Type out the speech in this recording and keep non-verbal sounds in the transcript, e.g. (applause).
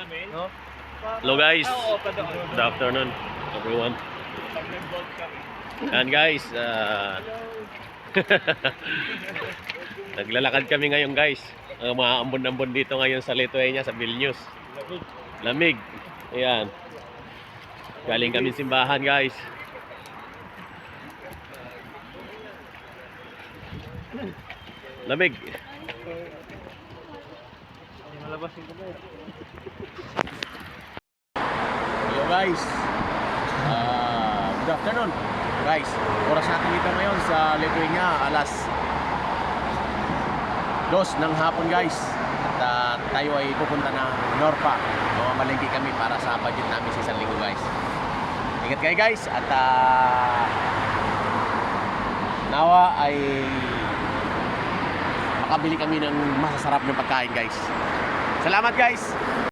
namin. No? Hello guys. Ah. Good afternoon everyone. And guys, ah, (laughs) naglalakad kami ngayon guys. Ang mga ambon-ambon dito ngayon sa Lithuania, sa Vilnius. Lamig. Ayan. Galing kami simbahan guys. Lamig. Malabas yung guys. Ah, good afternoon. Guys, oras natin dito ngayon sa Lithuania, alas dos ng hapon guys. At ah, tayo ay pupunta ng Norpa. Mamamalingki kami para sa budget namin sa isang linggo guys. Ingat kayo guys at ah, nawa ay makabili kami ng masasarap na pagkain guys. Salamat guys!